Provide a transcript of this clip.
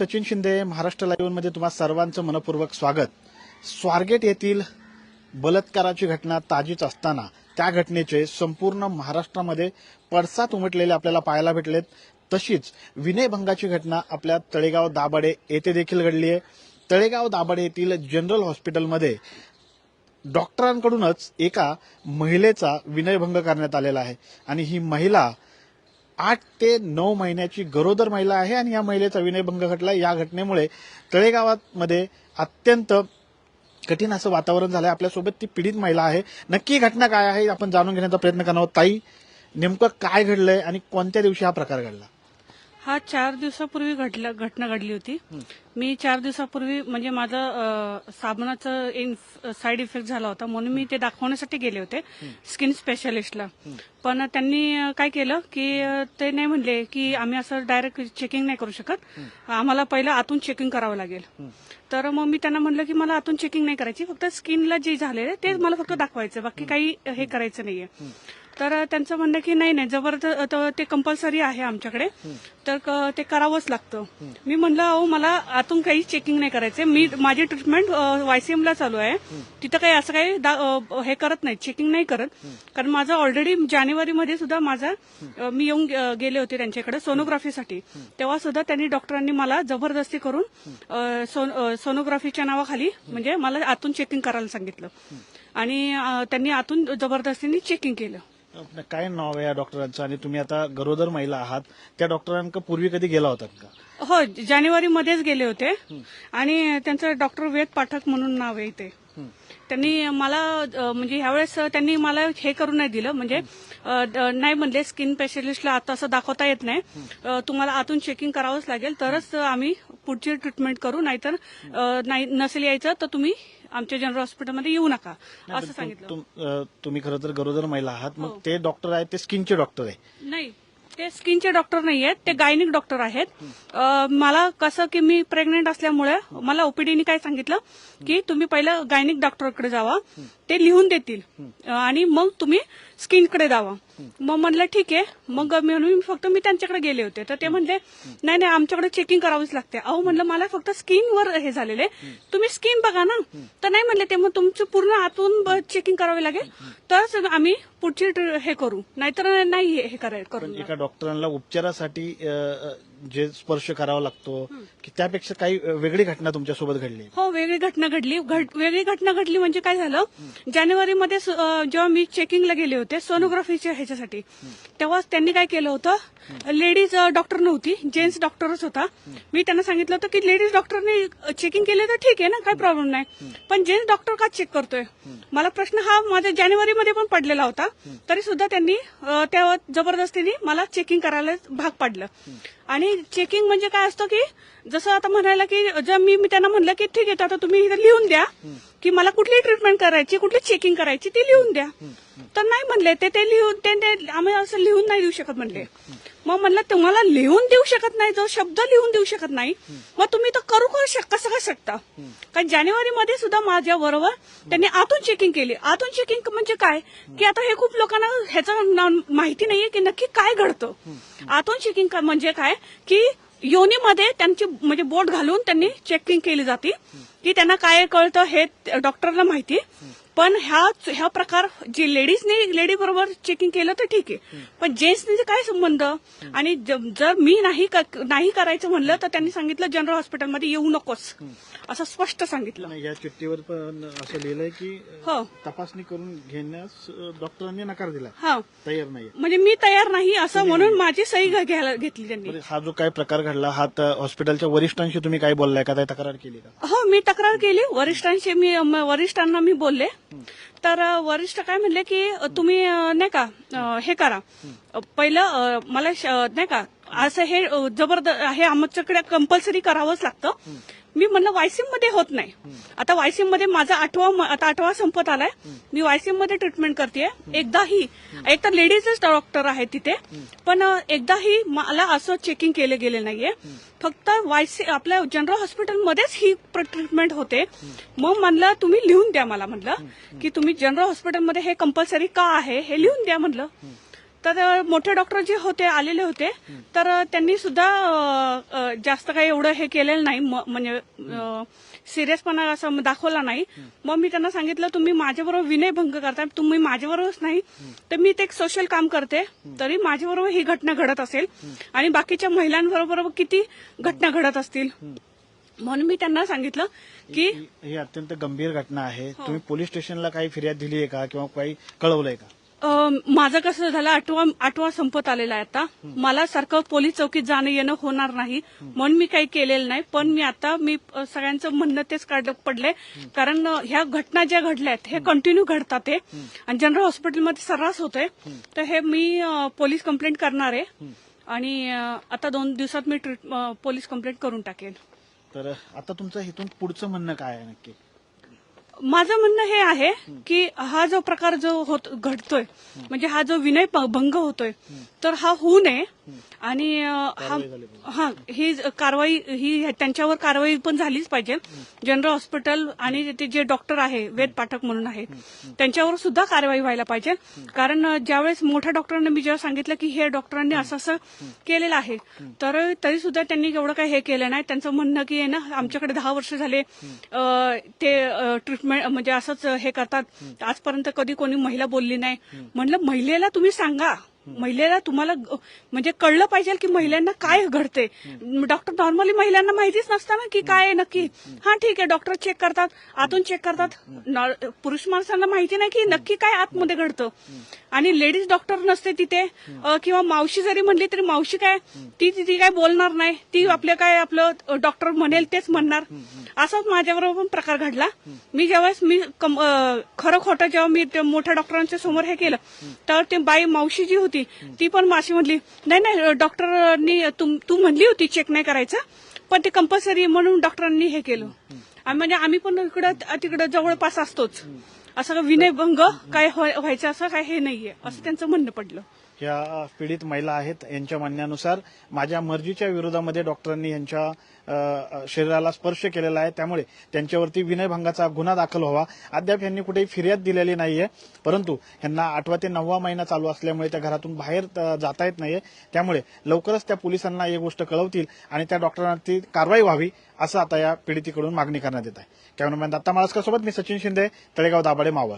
सचिन शिंदे महाराष्ट्र लाईव्हमध्ये तुम्हा सर्वांचं मनपूर्वक स्वागत. स्वारगेट येथील बलात्काराची घटना ताजीच असताना त्या घटनेचे संपूर्ण महाराष्ट्रामध्ये पडसाद उमटलेले आपल्याला पाहायला भेटलेत. तशीच विनयभंगाची घटना आपल्या तळेगाव दाभाडे येथे देखील घडली आहे तळेगाव दाभाडे येथील जनरल हॉस्पिटलमध्ये डॉक्टरांकडूनच एका महिलेचा विनयभंग करण्यात आलेला आहे आणि ही महिला आठ ते नऊ महिन्याची गरोदर महिला आहे आणि या महिलेचा विनयभंग घटला या घटनेमुळे तळेगावामध्ये अत्यंत कठीण असं वातावरण झालं आहे आपल्यासोबत ती पीडित महिला आहे. नक्की घटना काय आहे? आपण जाणून घेण्याचा प्रयत्न करणार आहोत. ताई नेमकं काय घडलंय आणि कोणत्या दिवशी हा प्रकार घडला? हा चार दिवसापूर्वी घडला घटना घडली होती. मी चार दिवसापूर्वी म्हणजे माझं साबणाचं साईड इफेक्ट झाला होता म्हणून मी ते दाखवण्यासाठी गेले होते स्किन स्पेशालिस्टला पण त्यांनी काय केलं की ते नाही म्हणले की आम्ही असं डायरेक्ट चेकिंग नाही करू शकत. आम्हाला पहिलं आतून चेकिंग करावं लागेल. तर मग मी त्यांना म्हणलं की मला आतून चेकिंग नाही करायची फक्त स्किनला जे झालेलं आहे ते मला फक्त दाखवायचं बाकी काही हे करायचं नाहीये. तर त्यांचं म्हणणं की नाही नाही जबरदस्त ते कंपल्सरी आहे आमच्याकडे. तर ते करावंच लागतं. मी म्हणलं अहो मला आतून काही चेकिंग नाही करायचं मी माझी ट्रीटमेंट वायसीएम ला चालू आहे. तिथं काही असं काही हे करत नाही चेकिंग नाही करत. कारण माझं ऑलरेडी जानेवारीमध्ये सुद्धा माझा मी येऊन गेले होते त्यांच्याकडे सोनोग्राफीसाठी तेव्हा सुद्धा त्यांनी डॉक्टरांनी मला जबरदस्ती करून सोनोग्राफीच्या नावाखाली म्हणजे मला आतून चेकिंग करायला सांगितलं. आणि त्यांनी आतून जबरदस्तीने चेकिंग केलं. काय नाव आहे या डॉक्टरांचं? आणि तुम्ही आता गरोदर महिला आहात. त्या डॉक्टरांक पूर्वी कधी गेला होतात का? हो जानेवारी मध्येच गेले होते. आणि त्यांचं डॉक्टर वेद पाठक म्हणून नाव आहे इथे. त्यांनी मला म्हणजे ह्यावेळेस त्यांनी मला हे करून नाही दिलं. म्हणजे नाही म्हणले स्किन स्पेशलिस्टला आता असं दाखवता येत नाही. तुम्हाला आतून चेकिंग करावंच लागेल. तरच आम्ही पुढची ट्रीटमेंट करू. नाहीतर नाही नसेल यायचं तर तुम्ही आमच्या जनरल हॉस्पिटलमध्ये येऊ नका. असं सांगितलं. तुम्ही खरं तर गरोदर महिला आहात. मग ते डॉक्टर आहेत ते स्किनचे डॉक्टर आहे नाही. ते स्किनचे डॉक्टर नाही आहेत ते गायनिक डॉक्टर आहेत. अ, मला कसं की मी प्रेग्नेंट असल्यामुळे मला ओपीडीने काय सांगितलं की तुम्ही पहिलं गायनिक डॉक्टरकडे जावा. ते लिहून देतील. आणि मग तुम्ही स्किनकडे जावा. मग म्हणलं ठीक आहे. मग मी म्हणून फक्त मी त्यांच्याकडे गेले होते. तर ते म्हणले नाही नाही आमच्याकडे चेकिंग करावीच लागते. अहो म्हणलं मला फक्त स्किनवर हे झालेले. तुम्ही स्किन बघा ना. तर नाही म्हणले ते मग तुमचं पूर्ण आतून चेकिंग करावी लागेल. तरच आम्ही पुढची हे करू. नाहीतर नाही हे- करायला करून एका डॉक्टरांना उपचारासाठी जे स्पर्श करावा लागतो की त्यापेक्षा काही वेगळी घटना तुमच्यासोबत घडली. हो वेगळी घटना घडली. घट वेगळी घटना घडली म्हणजे काय झालं? जानेवारीमध्ये अं, जेव्हा मी चेकिंगला गेले होते सोनोग्राफीच्या ह्याच्यासाठी तेव्हा त्यांनी काय केलं होतं? लेडीज डॉक्टर नव्हती जेंट्स डॉक्टरच होता. मी त्यांना सांगितलं होतं की लेडीज डॉक्टरने चेकिंग केले तर ठीक आहे ना काही प्रॉब्लेम नाही. पण जेंट्स डॉक्टर का चेक करतोय? मला प्रश्न हा माझ्या जानेवारीमध्ये पण पडलेला होता. तरी सुद्धा त्यांनी अं, त्या जबरदस्तीने मला चेकिंग करायला भाग पाडलं. आणि चेकिंग म्हणजे काय असतं की जसं आता म्हणायला की जर मी मी त्यांना म्हणलं की ठीक आहे आता तुम्ही इथं लिहून द्या की मला कुठली ट्रीटमेंट करायची कुठली चेकिंग करायची ती लिहून द्या. तर नाही म्हणले ते ते लिहून ते आम्ही असं लिहून नाही देऊ शकत म्हणले. मग म्हणलं तुम्हाला लिहून देऊ शकत नाही जो शब्द लिहून देऊ शकत नाही मग तुम्ही तर करू करू शक- कसं काय शकता? कारण जानेवारीमध्ये सुद्धा माझ्या बरोबर त्यांनी आतून चेकिंग केली. आतून चेकिंग म्हणजे काय? की आता हे खूप लोकांना ह्याचं माहिती नाहीये की नक्की काय घडतं. आतून चेकिंग म्हणजे काय? की योनीमध्ये त्यांची म्हणजे बोट घालून त्यांनी चेकिंग केली जाते. की त्यांना काय कळतं हे डॉक्टरला माहिती. पण ह्या ह्या प्रकार जे लेडीजने लेडी बरोबर चेकिंग केलं तर ठीक आहे. पण जेंट्सने काय संबंध? आणि जर मी नाही क- नाही करायचं म्हणलं तर त्यांनी सांगितलं जनरल हॉस्पिटलमध्ये येऊ नकोस. असं स्पष्ट सांगितलं. या चिठ्ठीवर पण असं लिहिलंय की हो. तपासणी करून घेण्यास डॉक्टरांनी नकार दिला हा. तयार नाही म्हणजे मी तयार नाही असं म्हणून माझी सही घ्यायला घेतली त्यांनी. बरं, हा जो काय प्रकार घडला हा हॉस्पिटलच्या वरिष्ठांशी तुम्ही काय बोललाय का? तक्रार केली का? हो मी तक्रार केली. वरिष्ठांशी म- वरिष्ठांना मी बोलले. तर वरिष्ठ काय म्हणले की तुम्ही नाही का हे करा. पहिलं मला श- नाही का असं हे जबरदस्त हे आमच्याकडे कंपल्सरी करावंच लागतं. मी म्हणलं वायसीममध्ये होत नाही. आता वायसीममध्ये माझा आठवा म- आता आठवा संपत आलाय. मी वायसीममध्ये ट्रीटमेंट करते एकदाही एक तर लेडीजच डॉक्टर आहे तिथे. पण एकदाही मला असं चेकिंग केले गेले नाहीये. फक्त वायसी आपल्या जनरल हॉस्पिटलमध्येच ही ट्रीटमेंट होते. मग म्हणलं तुम्ही लिहून द्या मला म्हणलं की तुम्ही जनरल हॉस्पिटलमध्ये हे कंपल्सरी का आहे हे लिहून द्या म्हणलं. तर मोठे डॉक्टर जे होते आलेले होते तर त्यांनी सुद्धा जास्त काही एवढं हे केलेलं नाही. म्हणजे सिरियसपणा असं दाखवला नाही. मग मी त्यांना सांगितलं तुम्ही माझ्याबरोबर विनयभंग करताय तुम्ही माझ्याबरोबरच नाही तर मी ते एक सोशल काम करते तरी माझ्याबरोबर ही घटना घडत असेल. आणि बाकीच्या महिलांबरोबर किती घटना घडत असतील? म्हणून मी त्यांना सांगितलं की ही ही अत्यंत गंभीर घटना आहे. तुम्ही पोलीस स्टेशनला काही फिर्याद दिली आहे का? किंवा काही कळवलंय का? माझं कसं झालं आठवा आठवा संपत आलेला आहे आता. मला सारखं पोलीस चौकीत जाणं येणं होणार नाही. म्हणून मी काही केलेलं नाही. पण मी आता मी सगळ्यांचं म्हणणं तेच काढलं पडलंय. कारण ह्या घटना ज्या घडल्या आहेत हे कंटिन्यू घडतात ते आणि जनरल हॉस्पिटलमध्ये सर्रास होतंय. तर हे मी पोलीस कंप्लेंट करणार आहे. आणि आता दोन दिवसात मी पोलीस कंप्लेंट करून टाकेन. तर आता तुमचं इथून पुढचं म्हणणं काय आहे नक्की? माझं म्हणणं हे आहे की हा जो प्रकार जो होत घडतोय म्हणजे हा जो विनय भंग होतोय तर हा होऊ नये. आणि हा हा ही कारवाई ही त्यांच्यावर कारवाई पण झालीच पाहिजे. जनरल हॉस्पिटल आणि ते जे डॉक्टर आहे वेद पाठक म्हणून आहे त्यांच्यावर सुद्धा कारवाई व्हायला पाहिजे. कारण ज्यावेळेस मोठ्या डॉक्टरांना मी जेव्हा सांगितलं की हे डॉक्टरांनी असं असं केलेलं आहे तर तरी सुद्धा त्यांनी एवढं काही हे केलं नाही. त्यांचं म्हणणं की आहे ना आमच्याकडे दहा वर्ष झाले ते ट्रीटमेंट म्हणजे असंच हे करतात. आजपर्यंत कधी कोणी महिला बोलली नाही. म्हणलं महिलेला तुम्ही सांगा. महिलेला तुम्हाला म्हणजे कळलं पाहिजे की महिलांना काय घडते डॉक्टर नॉर्मली महिलांना माहितीच नसतं ना की काय आहे नक्की. हा ठीक आहे डॉक्टर चेक करतात आतून चेक करतात. पुरुष माणसांना माहिती नाही की नक्की काय आतमध्ये घडतं. आणि लेडीज डॉक्टर नसते तिथे किंवा मावशी जरी म्हणली तरी मावशी काय ती ती ती काय बोलणार नाही. ती आपल्या काय आपलं डॉक्टर म्हणेल तेच म्हणणार. असाच माझ्याबरोबर पण प्रकार घडला. मी ज्यावेळेस मी खरं खोटं जेव्हा मी मोठ्या डॉक्टरांच्या समोर हे केलं तर ते बाई मावशी जी होती ती पण माशी म्हणली नाही नाही डॉक्टरांनी तू म्हणली होती चेक नाही करायचं पण ते कंपल्सरी म्हणून डॉक्टरांनी हे केलं. म्हणजे आम्ही पण इकडं तिकडं जवळपास असतोच. असं विनयभंग काय व्हाय- व्हायचं असं काय हे नाहीये असं त्यांचं म्हणणं पडलं. ह्या पीडित महिला आहेत यांच्या म्हणण्यानुसार माझ्या मर्जीच्या विरोधामध्ये डॉक्टरांनी यांच्या शरीराला स्पर्श केलेला आहे. त्यामुळे त्यांच्यावरती विनयभंगाचा गुन्हा दाखल व्हावा. अद्याप यांनी कुठेही फिर्याद दिलेली नाहीये. परंतु यांना आठवा ते नववा महिना चालू असल्यामुळे त्या घरातून बाहेर जाता येत नाहीये. त्यामुळे लवकरच त्या पोलिसांना ही गोष्ट कळवतील आणि त्या डॉक्टरांवरती कारवाई व्हावी असं आता या पीडितीकडून मागणी करण्यात येत आहे. कॅमेरामॅन दत्ता माळसकर सोबत मी सचिन शिंदे तळेगाव दाभाडे मावळ.